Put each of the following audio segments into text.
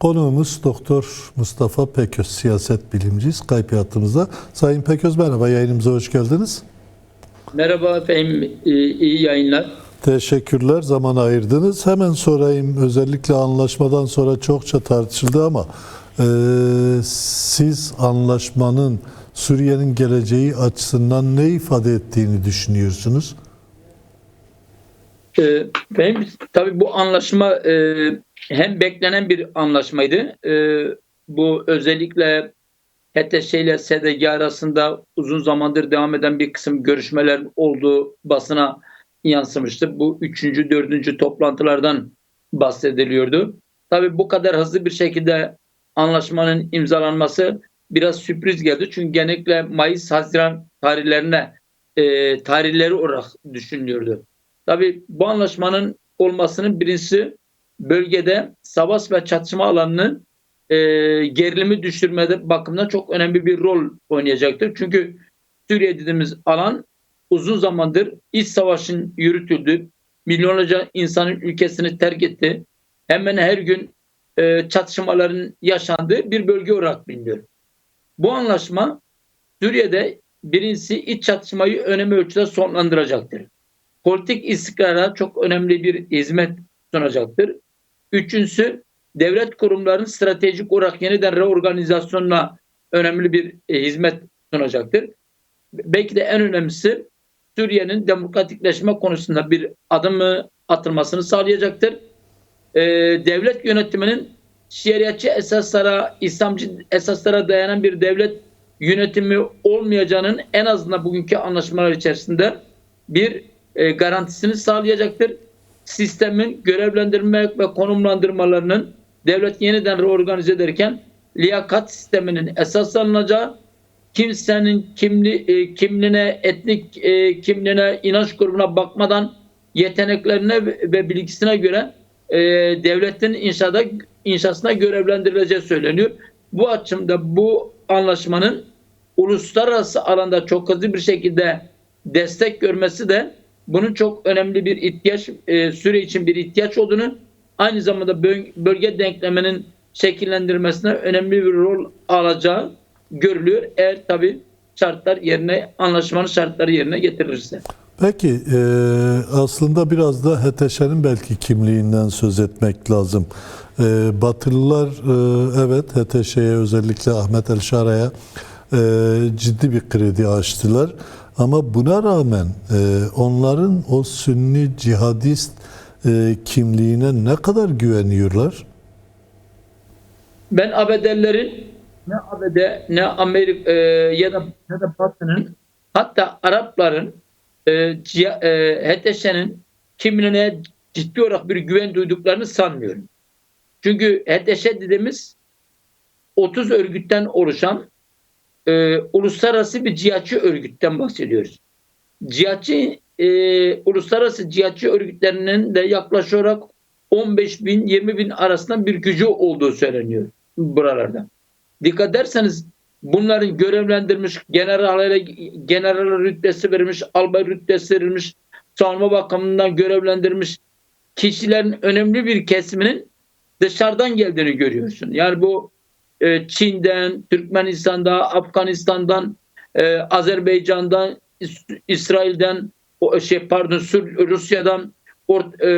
Konuğumuz Doktor Mustafa Peköz, siyaset bilimci Skype hattımızda. Sayın Peköz merhaba, yayınımıza hoş geldiniz. Merhaba efendim, e, iyi yayınlar. Teşekkürler, zaman ayırdınız. Hemen sorayım, özellikle anlaşmadan sonra çokça tartışıldı ama e, siz anlaşmanın Suriye'nin geleceği açısından ne ifade ettiğini düşünüyorsunuz? E, Benim tabii bu anlaşma e, hem beklenen bir anlaşmaydı. E, Bu özellikle HTŞ ile SDG arasında uzun zamandır devam eden bir kısım görüşmeler olduğu basına yansımıştı. Bu üçüncü, dördüncü toplantılardan bahsediliyordu. Tabii bu kadar hızlı bir şekilde anlaşmanın imzalanması biraz sürpriz geldi. Çünkü genellikle Mayıs-Haziran tarihlerine e, tarihleri olarak düşünülüyordu. Tabii bu anlaşmanın olmasının birincisi bölgede savaş ve çatışma alanının e, gerilimi düşürmede bakımından çok önemli bir rol oynayacaktır. Çünkü Suriye dediğimiz alan uzun zamandır iç savaşın yürütüldüğü, milyonlarca insanın ülkesini terk etti. Hemen her gün e, çatışmaların yaşandığı bir bölge olarak biliniyor. Bu anlaşma Suriye'de birincisi iç çatışmayı önemli ölçüde sonlandıracaktır. Politik istikrara çok önemli bir hizmet sunacaktır. Üçüncüsü devlet kurumlarının stratejik olarak yeniden reorganizasyonuna önemli bir e, hizmet sunacaktır. Belki de en önemlisi Suriye'nin demokratikleşme konusunda bir adımı atılmasını sağlayacaktır. E, devlet yönetiminin şeriatçı esaslara, İslamcı esaslara dayanan bir devlet yönetimi olmayacağının en azından bugünkü anlaşmalar içerisinde bir e, garantisini sağlayacaktır. Sistemin görevlendirme ve konumlandırmalarının devlet yeniden reorganize ederken liyakat sisteminin esas alınacağı, kimsenin kimli, e, kimliğine, etnik e, kimliğine, inanç grubuna bakmadan yeteneklerine ve bilgisine göre e, devletin inşada inşasına görevlendirileceği söyleniyor. Bu açımda bu anlaşmanın uluslararası alanda çok hızlı bir şekilde destek görmesi de bunun çok önemli bir ihtiyaç e, süre için bir ihtiyaç olduğunu aynı zamanda böl- bölge denkleminin şekillendirmesine önemli bir rol alacağı görülüyor. Eğer tabi şartlar yerine anlaşmanın şartları yerine getirilirse. Peki e, aslında biraz da HTŞ'nin belki kimliğinden söz etmek lazım. E, Batılılar e, evet HTŞ'ye özellikle Ahmet El Şara'ya e, ciddi bir kredi açtılar. Ama buna rağmen e, onların o sünni cihadist e, kimliğine ne kadar güveniyorlar? Ben ABD'lerin ne ABD ne Amerika e, ya da ya da Batı'nın hatta Arapların e, e, kimliğine ciddi olarak bir güven duyduklarını sanmıyorum. Çünkü HTŞ dediğimiz 30 örgütten oluşan e, uluslararası bir cihatçı örgütten bahsediyoruz. Cihatçı e, uluslararası cihatçı örgütlerinin de yaklaşık olarak 15 bin 20 bin arasında bir gücü olduğu söyleniyor buralarda. Dikkat ederseniz bunların görevlendirmiş generallere general rütbesi verilmiş, albay rütbesi verilmiş, savunma bakımından görevlendirmiş kişilerin önemli bir kesiminin dışarıdan geldiğini görüyorsun. Yani bu e, Çin'den, Türkmenistan'dan, Afganistan'dan, e, Azerbaycan'dan, İs- İsrail'den, şey pardon Rusya'dan, Ort, e,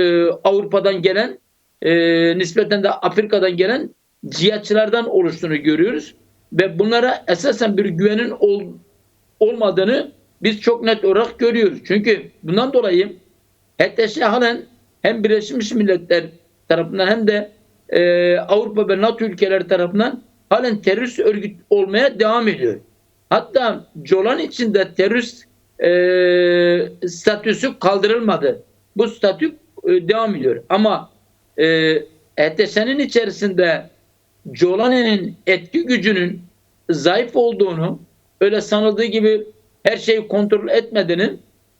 e, Avrupa'dan gelen, e, nispeten de Afrika'dan gelen cihatçılardan oluştuğunu görüyoruz ve bunlara esasen bir güvenin ol, olmadığını biz çok net olarak görüyoruz. Çünkü bundan dolayı HTŞ halen hem Birleşmiş Milletler tarafından hem de e, Avrupa ve NATO ülkeleri tarafından halen terörist örgüt olmaya devam ediyor. Hatta Colan içinde terörist e, statüsü kaldırılmadı. Bu statü e, devam ediyor. Ama e, HTŞ'nin içerisinde Colani'nin etki gücünün zayıf olduğunu, öyle sanıldığı gibi her şeyi kontrol etmediğini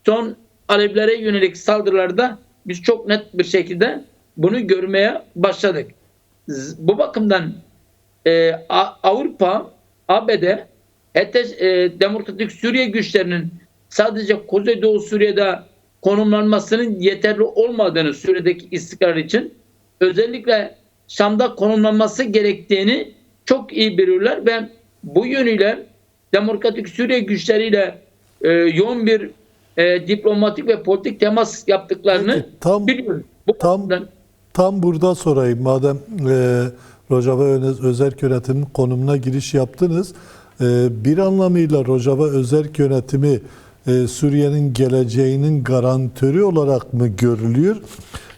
son Alevilere yönelik saldırılarda biz çok net bir şekilde bunu görmeye başladık. Bu bakımdan e, Avrupa, ABD, hatta e, Demokratik Suriye güçlerinin sadece Kuzeydoğu Suriye'de konumlanmasının yeterli olmadığını Suriye'deki istikrar için özellikle Şam'da konumlanması gerektiğini çok iyi biliyorlar ve bu yönüyle Demokratik Suriye güçleriyle e, yoğun bir e, diplomatik ve politik temas yaptıklarını Peki, tam biliyoruz. Bu tam- konudan- Tam burada sorayım madem e, Rojava Özerk Yönetimi konumuna giriş yaptınız. E, bir anlamıyla Rojava Özerk Yönetimi e, Suriye'nin geleceğinin garantörü olarak mı görülüyor?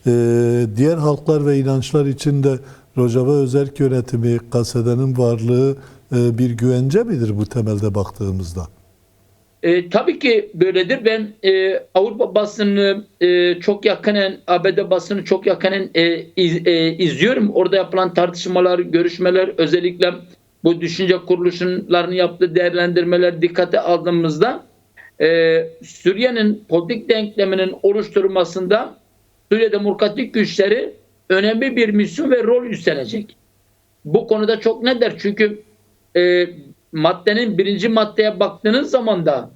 E, diğer halklar ve inançlar için de Rojava Özerk Yönetimi, Kasede'nin varlığı e, bir güvence midir bu temelde baktığımızda? E, tabii ki böyledir. Ben e, Avrupa basını e, çok yakinen, ABD basını çok yakinen e, iz- e, izliyorum. Orada yapılan tartışmalar, görüşmeler, özellikle bu düşünce kuruluşlarının yaptığı değerlendirmeler dikkate aldığımızda e, Suriye'nin politik denkleminin oluşturulmasında Suriye Demokratik Güçleri önemli bir misyon ve rol üstlenecek. Bu konuda çok nedir? Çünkü e, maddenin birinci maddeye baktığınız zaman da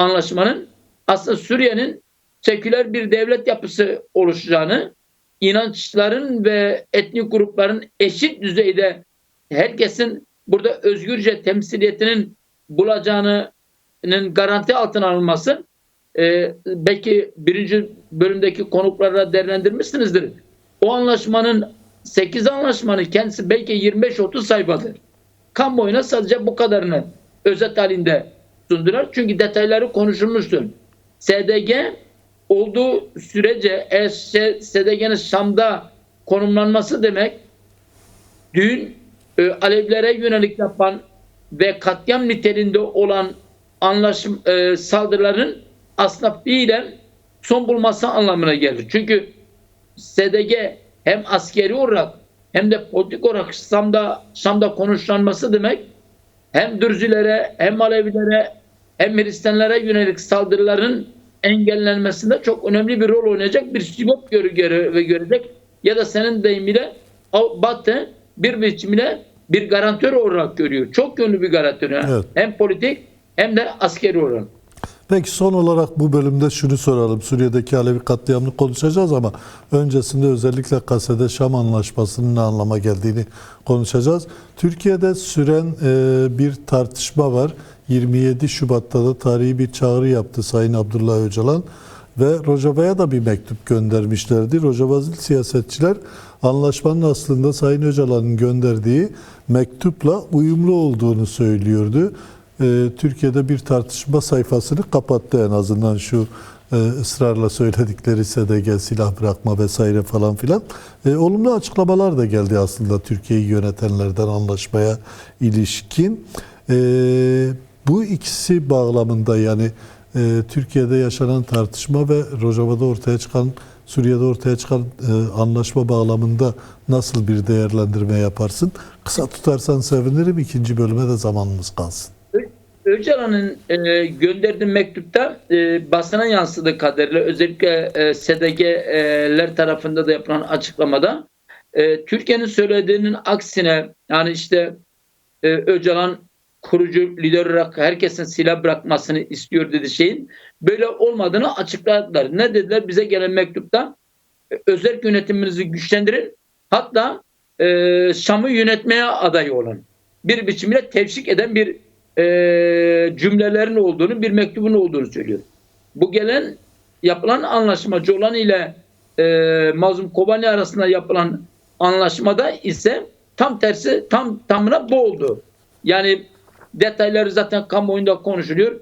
anlaşmanın aslında Suriye'nin seküler bir devlet yapısı oluşacağını, inançların ve etnik grupların eşit düzeyde herkesin burada özgürce temsiliyetinin bulacağının garanti altına alınması e, belki birinci bölümdeki konuklarla değerlendirmişsinizdir. O anlaşmanın 8 anlaşmanın kendisi belki 25-30 sayfadır. Kamuoyuna sadece bu kadarını özet halinde sundular. Çünkü detayları konuşulmuştur. SDG olduğu sürece eğer SDG'nin Şam'da konumlanması demek dün e, Alevilere yönelik yapan ve katliam niteliğinde olan anlaşım e, saldırıların aslında fiilen son bulması anlamına gelir. Çünkü SDG hem askeri olarak hem de politik olarak Şam'da, Şam'da konuşlanması demek hem Dürzülere hem Alevilere hem Hristiyanlara yönelik saldırıların engellenmesinde çok önemli bir rol oynayacak bir görü göre ve görecek ya da senin deyimiyle Batı bir biçimde bir garantör olarak görüyor. Çok yönlü bir garantör. yani. Evet. Hem politik hem de askeri olarak. Peki son olarak bu bölümde şunu soralım. Suriye'deki Alevi katliamını konuşacağız ama öncesinde özellikle Kasede Şam Anlaşması'nın ne anlama geldiğini konuşacağız. Türkiye'de süren e, bir tartışma var. 27 Şubat'ta da tarihi bir çağrı yaptı Sayın Abdullah Öcalan ve Rojava'ya da bir mektup göndermişlerdi. Rojavazlı siyasetçiler anlaşmanın aslında Sayın Öcalan'ın gönderdiği mektupla uyumlu olduğunu söylüyordu. Ee, Türkiye'de bir tartışma sayfasını kapattı en azından şu e, ısrarla söyledikleri SDG, silah bırakma vesaire falan filan. E, olumlu açıklamalar da geldi aslında Türkiye'yi yönetenlerden anlaşmaya ilişkin. E, bu ikisi bağlamında yani e, Türkiye'de yaşanan tartışma ve Rojava'da ortaya çıkan, Suriye'de ortaya çıkan e, anlaşma bağlamında nasıl bir değerlendirme yaparsın? Kısa tutarsan sevinirim. İkinci bölüme de zamanımız kalsın. Öcalan'ın e, gönderdiği mektupta e, basına yansıdığı kadarıyla özellikle e, SDG'ler tarafında da yapılan açıklamada e, Türkiye'nin söylediğinin aksine yani işte e, Öcalan kurucu lider olarak herkesin silah bırakmasını istiyor dedi şeyin böyle olmadığını açıkladılar. Ne dediler? Bize gelen mektupta e, özel yönetiminizi güçlendirin hatta e, Şam'ı yönetmeye aday olun. Bir biçimde tevşik eden bir e, cümlelerin olduğunu, bir mektubun olduğunu söylüyor. Bu gelen yapılan anlaşma Colan ile e, Mazlum Kobani arasında yapılan anlaşmada ise tam tersi tam tamına bu oldu. Yani detayları zaten kamuoyunda konuşuluyor.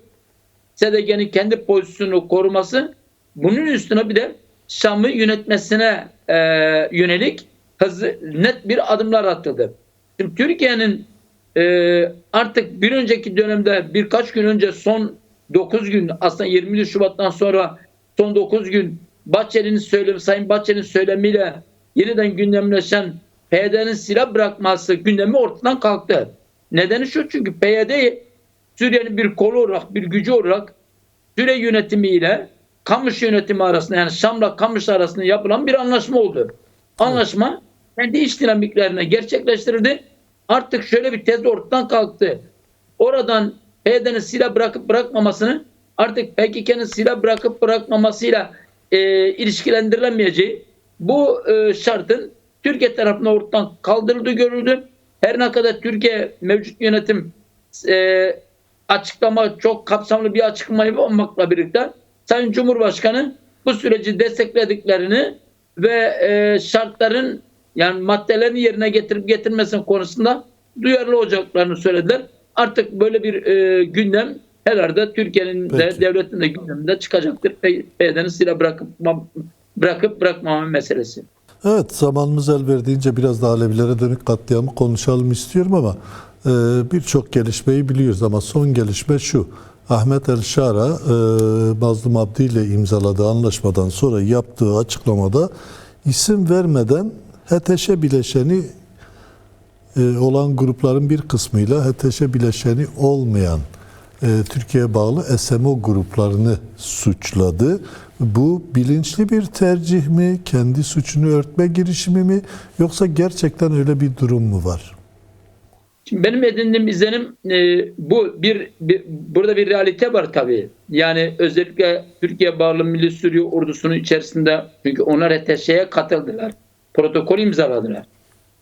SDG'nin kendi pozisyonunu koruması bunun üstüne bir de Şam'ı yönetmesine e, yönelik hızlı net bir adımlar atıldı. Şimdi Türkiye'nin e, artık bir önceki dönemde birkaç gün önce son 9 gün aslında 20 Şubat'tan sonra son 9 gün Bahçeli'nin söylemi, Sayın Bahçeli'nin söylemiyle yeniden gündemleşen PYD'nin silah bırakması gündemi ortadan kalktı. Nedeni şu çünkü PYD Suriye'nin bir kolu olarak, bir gücü olarak Suriye yönetimiyle Kamış yönetimi arasında yani Şam'la Kamış arasında yapılan bir anlaşma oldu. Anlaşma kendi iç dinamiklerine gerçekleştirildi. Artık şöyle bir tez ortadan kalktı. Oradan PYD'nin silah bırakıp bırakmamasını artık PKK'nın silah bırakıp bırakmamasıyla e, ilişkilendirilemeyeceği bu e, şartın Türkiye tarafından ortadan kaldırıldığı görüldü. Her ne kadar Türkiye mevcut yönetim e, açıklama çok kapsamlı bir açıklama yapmamakla birlikte Sayın Cumhurbaşkanı bu süreci desteklediklerini ve e, şartların yani maddelerin yerine getirip getirmesi konusunda duyarlı olacaklarını söylediler. Artık böyle bir e, gündem herhalde Türkiye'nin de devletin de gündeminde çıkacaktır. PYD'nin silah bırakıp bırakıp bırakmama meselesi. Evet zamanımız el verdiğince biraz da Alevilere dönük katliamı konuşalım istiyorum ama e, birçok gelişmeyi biliyoruz ama son gelişme şu. Ahmet El Şara e, Mazlum Abdi ile imzaladığı anlaşmadan sonra yaptığı açıklamada isim vermeden HTŞ bileşeni e, olan grupların bir kısmıyla HTŞ bileşeni olmayan e, Türkiye'ye bağlı SMO gruplarını suçladı. Bu bilinçli bir tercih mi, kendi suçunu örtme girişimi mi yoksa gerçekten öyle bir durum mu var? Şimdi benim edindiğim izlenim e, bu bir, bir burada bir realite var tabii. Yani özellikle Türkiye bağlı Milli Suriye ordusunun içerisinde çünkü onlar HTŞ'ye katıldılar. Protokol imzaladılar.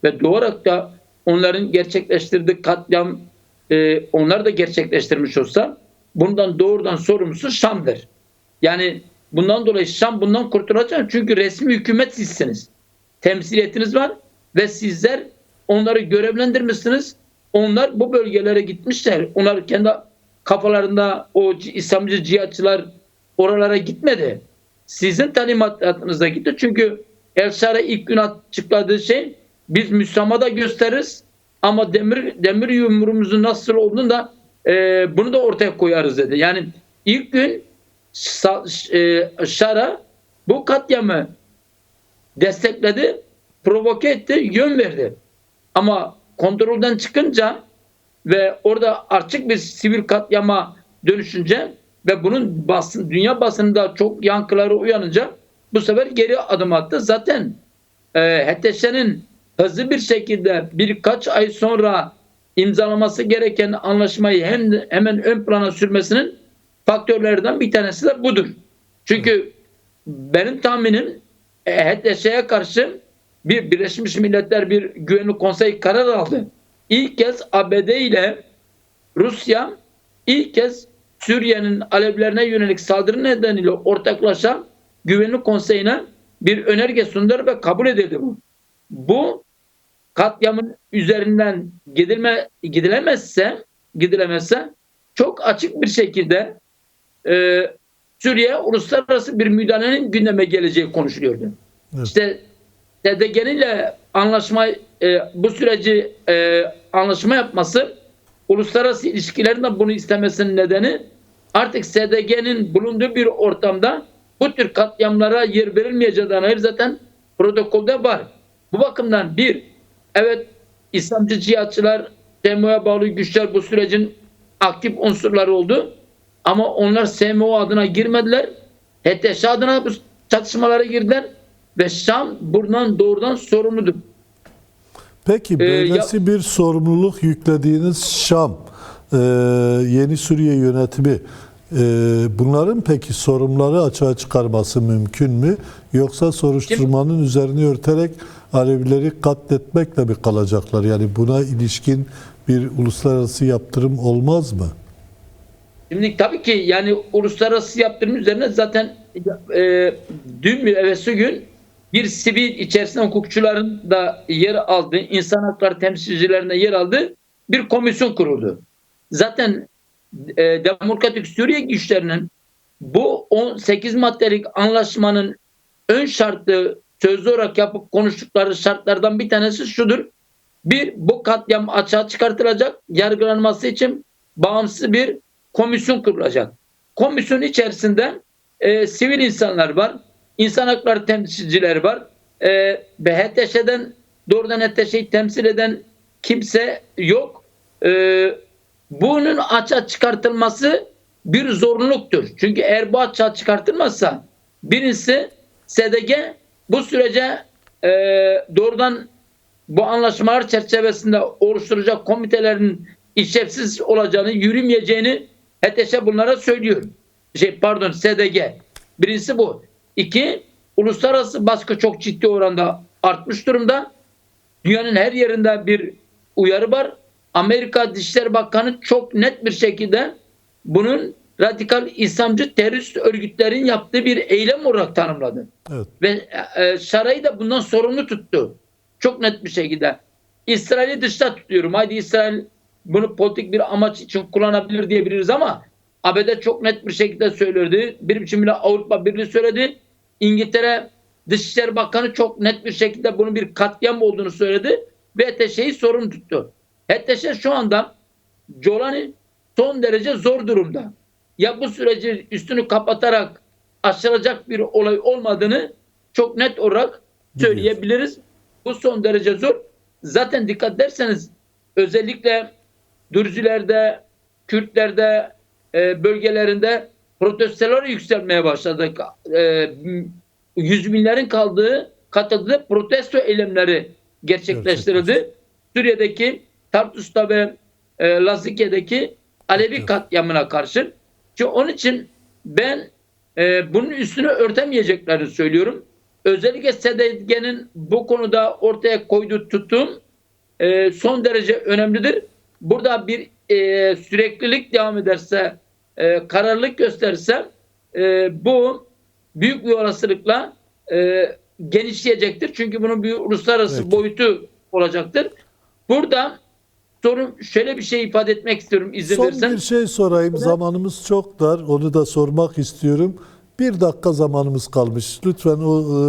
Ve doğarak da onların gerçekleştirdiği katliam e, onlar da gerçekleştirmiş olsa bundan doğrudan sorumlusu Şam'dır. Yani bundan dolayı Şam bundan kurtulacak. Çünkü resmi hükümet sizsiniz. Temsiliyetiniz var ve sizler onları görevlendirmişsiniz. Onlar bu bölgelere gitmişler. Onlar kendi kafalarında o İslamcı cihatçılar oralara gitmedi. Sizin talimatınızda gitti. Çünkü Şara ilk gün açıkladığı şey biz Müslüman'a gösteririz ama demir demir yumruğumuzun nasıl olduğunu da e, bunu da ortaya koyarız dedi. Yani ilk gün e, Şara bu katliamı destekledi, provoke etti, yön verdi. Ama kontrolden çıkınca ve orada açık bir sivil katliama dönüşünce ve bunun basın, dünya basında çok yankıları uyanınca bu sefer geri adım attı. Zaten e, HTŞ'nin hızlı bir şekilde birkaç ay sonra imzalaması gereken anlaşmayı hem hemen ön plana sürmesinin faktörlerden bir tanesi de budur. Çünkü benim tahminim e, HTŞ'ye karşı bir Birleşmiş Milletler bir güvenlik konseyi karar aldı. İlk kez ABD ile Rusya ilk kez Suriye'nin Alevlerine yönelik saldırı nedeniyle ortaklaşa güvenlik konseyine bir önerge sundular ve kabul edildi bu. Bu katliamın üzerinden gidilme gidilemezse gidilemezse çok açık bir şekilde e, Suriye uluslararası bir müdahalenin gündeme geleceği konuşuluyordu. Evet. İşte SDG'nin ile anlaşma e, bu süreci e, anlaşma yapması uluslararası ilişkilerin de bunu istemesinin nedeni artık SDG'nin bulunduğu bir ortamda bu tür katliamlara yer verilmeyeceği dair zaten protokolde var. Bu bakımdan bir, evet İslamcı cihatçılar, SMO'ya bağlı güçler bu sürecin aktif unsurları oldu. Ama onlar SMO adına girmediler. HTŞ adına bu çatışmalara girdiler ve Şam bundan doğrudan sorumludur. Peki Ee, böylesi bir sorumluluk yüklediğiniz Şam, e, yeni Suriye yönetimi bunların peki sorunları açığa çıkarması mümkün mü? Yoksa soruşturmanın üzerine örterek Alevileri katletmekle mi kalacaklar? Yani buna ilişkin bir uluslararası yaptırım olmaz mı? Şimdi tabii ki yani uluslararası yaptırım üzerine zaten e, dün mü evvelsi gün bir sivil içerisinde hukukçuların da yer aldığı, insan hakları temsilcilerine yer aldığı bir komisyon kuruldu. Zaten e, Demokratik Suriye güçlerinin bu 18 maddelik anlaşmanın ön şartı sözlü olarak yapıp konuştukları şartlardan bir tanesi şudur. Bir, bu katliam açığa çıkartılacak, yargılanması için bağımsız bir komisyon kurulacak. Komisyon içerisinde e, sivil insanlar var, insan hakları temsilcileri var e, ve HTŞ'den doğrudan HTŞ'yi temsil eden kimse yok. E, bunun açığa çıkartılması bir zorunluluktur. Çünkü eğer bu açığa çıkartılmazsa birincisi SDG bu sürece e, doğrudan bu anlaşmalar çerçevesinde oluşturacak komitelerin işlevsiz olacağını, yürümeyeceğini HTŞ bunlara söylüyor. Şey, pardon SDG. Birincisi bu. İki, uluslararası baskı çok ciddi oranda artmış durumda. Dünyanın her yerinde bir uyarı var. Amerika Dışişleri Bakanı çok net bir şekilde bunun radikal İslamcı terörist örgütlerin yaptığı bir eylem olarak tanımladı. Evet. Ve e, Şaray'ı da bundan sorumlu tuttu. Çok net bir şekilde. İsrail'i dışta tutuyorum. Haydi İsrail bunu politik bir amaç için kullanabilir diyebiliriz ama ABD çok net bir şekilde söyledi. Bir biçimde Avrupa Birliği söyledi. İngiltere Dışişleri Bakanı çok net bir şekilde bunun bir katliam olduğunu söyledi. Ve HTŞ'yi sorumlu tuttu. HTŞ şu anda Jolani son derece zor durumda. Ya bu süreci üstünü kapatarak aşılacak bir olay olmadığını çok net olarak söyleyebiliriz. Bu son derece zor. Zaten dikkat ederseniz özellikle Dürzülerde, Kürtlerde e, bölgelerinde protestolar yükselmeye başladı. E, yüz binlerin kaldığı katıldığı protesto eylemleri gerçekleştirildi. Suriye'deki Tartus'ta ve e, Lazike'deki Alevi Evet. katliamına karşı. Çünkü onun için ben e, bunun üstünü örtemeyeceklerini söylüyorum. Özellikle SDG'nin bu konuda ortaya koyduğu tutum e, son derece önemlidir. Burada bir e, süreklilik devam ederse, e, kararlılık gösterirse e, bu büyük bir olasılıkla e, genişleyecektir. Çünkü bunun bir uluslararası Peki. boyutu olacaktır. Burada sorun şöyle bir şey ifade etmek istiyorum izin Son verirsen. bir şey sorayım. Zamanımız çok dar. Onu da sormak istiyorum. Bir dakika zamanımız kalmış. Lütfen o e,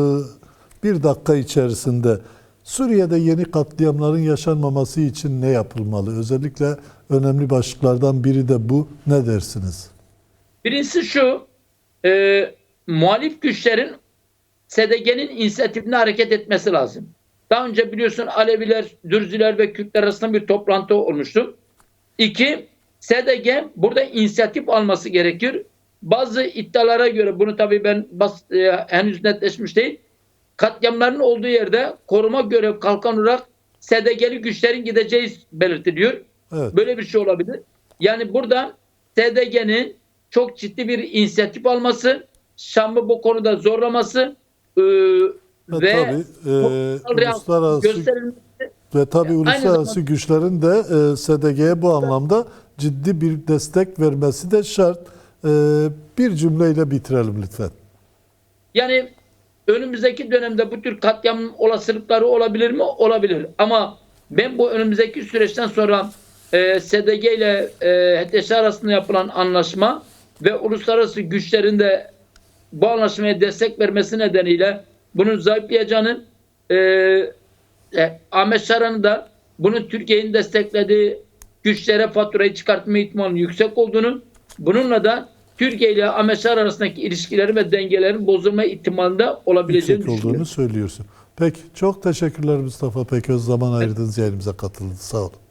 bir dakika içerisinde Suriye'de yeni katliamların yaşanmaması için ne yapılmalı? Özellikle önemli başlıklardan biri de bu. Ne dersiniz? Birincisi şu, e, muhalif güçlerin SDG'nin inisiyatifine hareket etmesi lazım. Daha önce biliyorsun Aleviler, Dürzüler ve Kürtler arasında bir toplantı olmuştu. İki, SDG burada inisiyatif alması gerekir. Bazı iddialara göre bunu tabii ben bas, e, henüz netleşmiş değil. Katliamların olduğu yerde koruma görev kalkan olarak SDG'li güçlerin gideceği belirtiliyor. Evet. Böyle bir şey olabilir. Yani burada SDG'nin çok ciddi bir inisiyatif alması, Şam'ı bu konuda zorlaması e, Ve, ve tabii e, uluslararası gösterilmesi ve tabii uluslararası zamanda- güçlerin de e, SDG'ye bu anlamda ciddi bir destek vermesi de şart. E, bir cümleyle bitirelim lütfen. Yani önümüzdeki dönemde bu tür katliam olasılıkları olabilir mi? Olabilir. Ama ben bu önümüzdeki süreçten sonra e, SDG ile e, HTŞ arasında yapılan anlaşma ve uluslararası güçlerin de bu anlaşmaya destek vermesi nedeniyle bunun zayıflayacağını e, e, Ahmet Şaran'ın da bunun Türkiye'nin desteklediği güçlere faturayı çıkartma ihtimalinin yüksek olduğunu, bununla da Türkiye ile Ahmet Şaran arasındaki ilişkilerin ve dengelerin bozulma ihtimalinde olabileceğini Yüksek olduğunu söylüyorsun. Peki çok teşekkürler Mustafa Peköz zaman ayırdığınız yayınımıza katıldınız. Sağ olun.